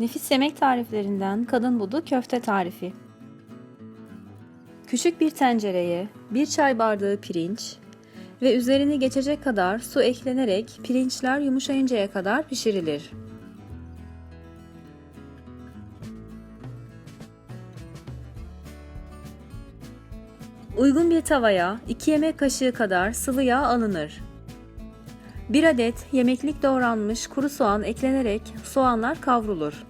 Nefis yemek tariflerinden kadın budu köfte tarifi. Küçük bir tencereye 1 çay bardağı pirinç ve üzerini geçecek kadar su eklenerek pirinçler yumuşayıncaya kadar pişirilir. Uygun bir tavaya 2 yemek kaşığı kadar sıvı yağ alınır. 1 adet yemeklik doğranmış kuru soğan eklenerek soğanlar kavrulur.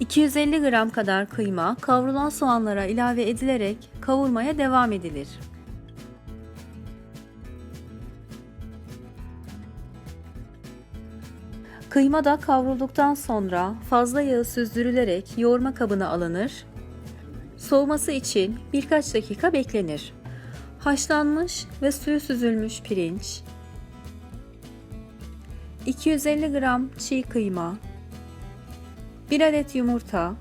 ...250 gram kadar kıyma kavrulan soğanlara ilave edilerek kavurmaya devam edilir. Kıyma da kavrulduktan sonra fazla yağı süzdürülerek yoğurma kabına alınır Soğuması için birkaç dakika beklenir. Haşlanmış ve suyu süzülmüş pirinç, 250 gram çiğ kıyma, 1 adet yumurta,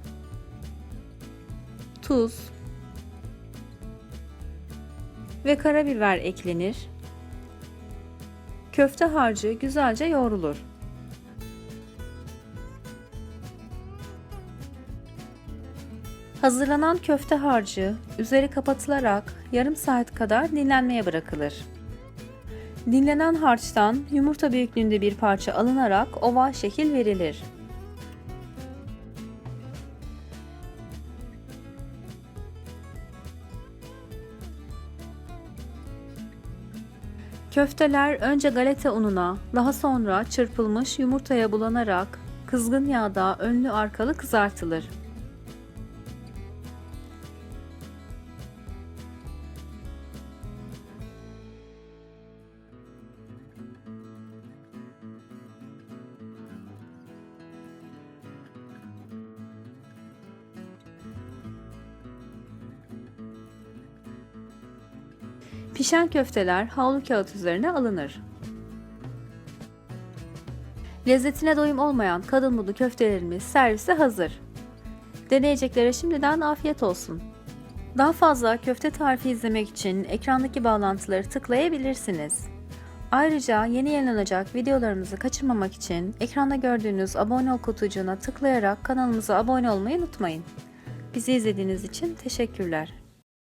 tuz ve karabiber eklenir. Köfte harcı güzelce yoğrulur. Hazırlanan köfte harcı üzeri kapatılarak yarım saat kadar dinlenmeye bırakılır. Dinlenen harçtan yumurta büyüklüğünde bir parça alınarak oval şekil verilir. Köfteler önce galeta ununa, daha sonra çırpılmış yumurtaya bulanarak kızgın yağda önlü arkalı kızartılır. Pişen köfteler havlu kağıt üzerine alınır. Lezzetine doyum olmayan kadın budu köftelerimiz servise hazır. Deneyeceklere şimdiden afiyet olsun. Daha fazla köfte tarifi izlemek için ekrandaki bağlantıları tıklayabilirsiniz. Ayrıca yeni yayınlanacak videolarımızı kaçırmamak için ekranda gördüğünüz abone ol kutucuğuna tıklayarak kanalımıza abone olmayı unutmayın. Bizi izlediğiniz için teşekkürler.